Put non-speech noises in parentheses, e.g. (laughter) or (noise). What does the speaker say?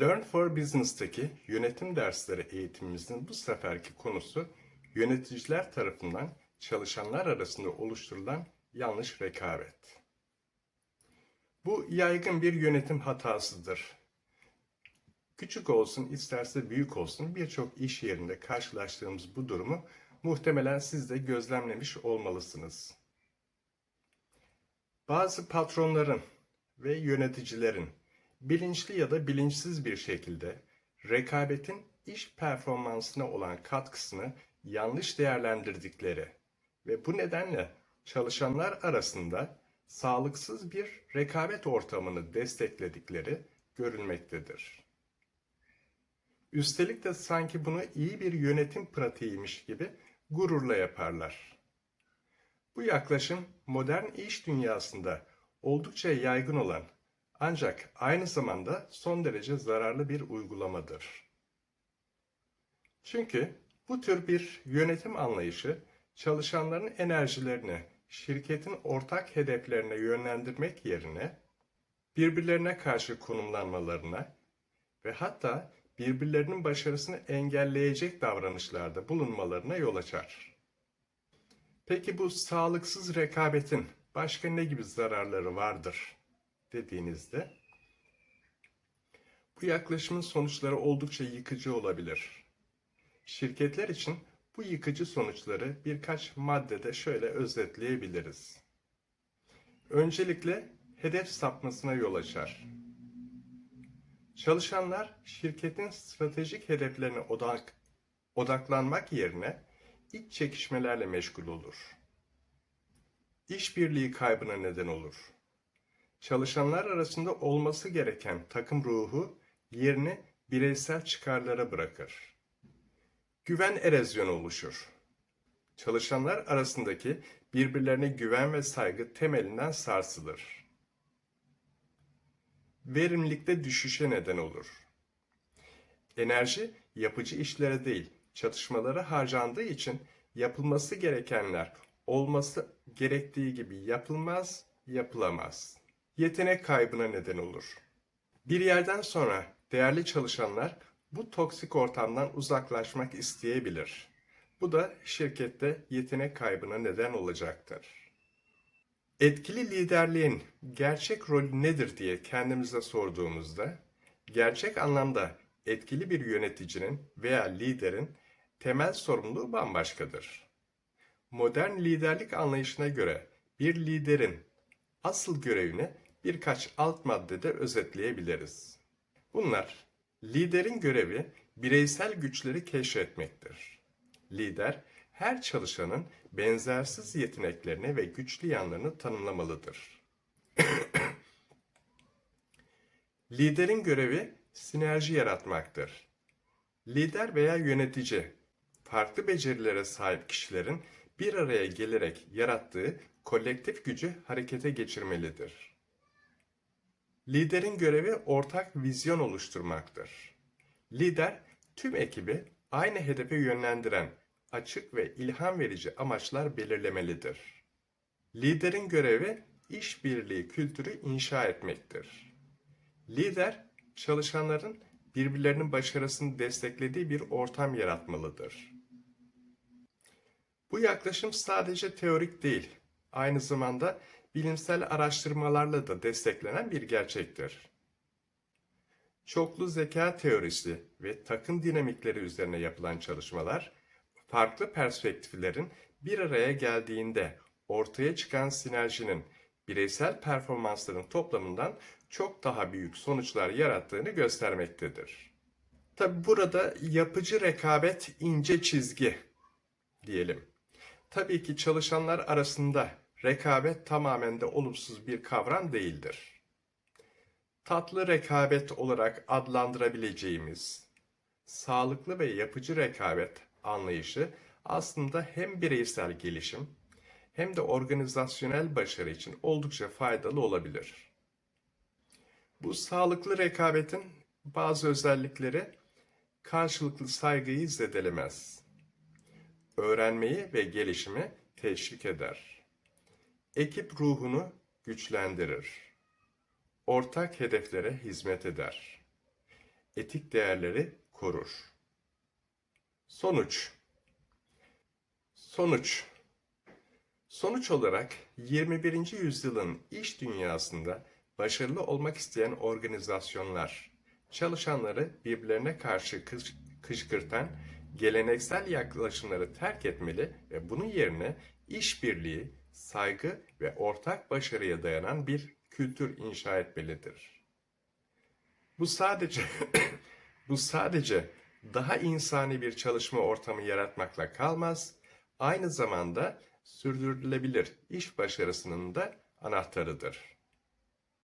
Learn for Business'taki yönetim dersleri eğitimimizin bu seferki konusu yöneticiler tarafından çalışanlar arasında oluşturulan yanlış rekabet. Bu yaygın bir yönetim hatasıdır. Küçük olsun isterse büyük olsun birçok iş yerinde karşılaştığımız bu durumu muhtemelen siz de gözlemlemiş olmalısınız. Bazı patronların ve yöneticilerin bilinçli ya da bilinçsiz bir şekilde rekabetin iş performansına olan katkısını yanlış değerlendirdikleri ve bu nedenle çalışanlar arasında sağlıksız bir rekabet ortamını destekledikleri görülmektedir. Üstelik de sanki bunu iyi bir yönetim pratiğiymiş gibi gururla yaparlar. Bu yaklaşım modern iş dünyasında oldukça yaygın olan ancak aynı zamanda son derece zararlı bir uygulamadır. Çünkü bu tür bir yönetim anlayışı çalışanların enerjilerini şirketin ortak hedeflerine yönlendirmek yerine birbirlerine karşı konumlanmalarına ve hatta birbirlerinin başarısını engelleyecek davranışlarda bulunmalarına yol açar. Peki bu sağlıksız rekabetin başka ne gibi zararları vardır dediğinizde bu yaklaşımın sonuçları oldukça yıkıcı olabilir. Şirketler için bu yıkıcı sonuçları birkaç maddede şöyle özetleyebiliriz. Öncelikle hedef sapmasına yol açar. Çalışanlar şirketin stratejik hedeflerine odak, odaklanmak yerine iç çekişmelerle meşgul olur. İşbirliği kaybına neden olur. Çalışanlar arasında olması gereken takım ruhu yerini bireysel çıkarlara bırakır. Güven erozyonu oluşur. Çalışanlar arasındaki birbirlerine güven ve saygı temelinden sarsılır. Verimlilikte düşüşe neden olur. Enerji yapıcı işlere değil, çatışmalara harcandığı için yapılması gerekenler olması gerektiği gibi yapılmaz, yapılamaz. Yetenek kaybına neden olur. Bir yerden sonra değerli çalışanlar bu toksik ortamdan uzaklaşmak isteyebilir. Bu da şirkette yetenek kaybına neden olacaktır. Etkili liderliğin gerçek rolü nedir diye kendimize sorduğumuzda, gerçek anlamda etkili bir yöneticinin veya liderin temel sorumluluğu bambaşkadır. Modern liderlik anlayışına göre bir liderin asıl görevini birkaç alt maddede özetleyebiliriz. Bunlar liderin görevi bireysel güçleri keşfetmektir. Lider her çalışanın benzersiz yeteneklerini ve güçlü yanlarını tanımlamalıdır. (coughs) Liderin görevi sinerji yaratmaktır. Lider veya yönetici farklı becerilere sahip kişilerin bir araya gelerek yarattığı kolektif gücü harekete geçirmelidir. Liderin görevi ortak vizyon oluşturmaktır. Lider tüm ekibi aynı hedefe yönlendiren açık ve ilham verici amaçlar belirlemelidir. Liderin görevi işbirliği kültürü inşa etmektir. Lider çalışanların birbirlerinin başarısını desteklediği bir ortam yaratmalıdır. Bu yaklaşım sadece teorik değil, aynı zamanda bilimsel araştırmalarla da desteklenen bir gerçektir. Çoklu zeka teorisi ve takım dinamikleri üzerine yapılan çalışmalar, farklı perspektiflerin bir araya geldiğinde ortaya çıkan sinerjinin bireysel performansların toplamından çok daha büyük sonuçlar yarattığını göstermektedir. Tabi burada yapıcı rekabet ince çizgi diyelim. Tabii ki çalışanlar arasında rekabet tamamen de olumsuz bir kavram değildir. Tatlı rekabet olarak adlandırabileceğimiz sağlıklı ve yapıcı rekabet anlayışı aslında hem bireysel gelişim hem de organizasyonel başarı için oldukça faydalı olabilir. Bu sağlıklı rekabetin bazı özellikleri karşılıklı saygıyı zedelemez. Öğrenmeyi ve gelişimi teşvik eder. Ekip ruhunu güçlendirir. Ortak hedeflere hizmet eder. etik değerleri korur. Sonuç Sonuç Sonuç olarak 21. yüzyılın iş dünyasında başarılı olmak isteyen organizasyonlar, çalışanları birbirlerine karşı kış- kışkırtan geleneksel yaklaşımları terk etmeli ve bunun yerine işbirliği, saygı ve ortak başarıya dayanan bir kültür inşa etmelidir. Bu sadece (coughs) bu sadece daha insani bir çalışma ortamı yaratmakla kalmaz, aynı zamanda sürdürülebilir iş başarısının da anahtarıdır.